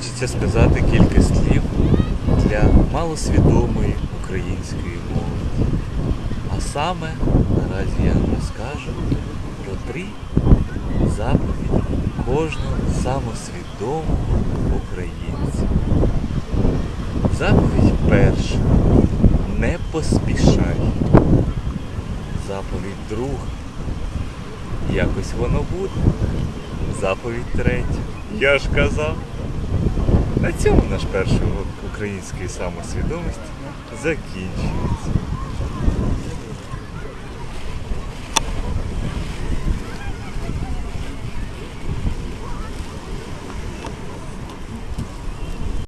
хочеться сказати кілька слів для малосвідомої української мови. А саме наразі я розкажу про три заповіді кожного самосвідомого українця. Заповідь перша. Не поспішай. Заповідь друга. Якось воно буде. Заповідь третя. Я ж казав. На цьому наш перший урок української самосвідомості закінчується.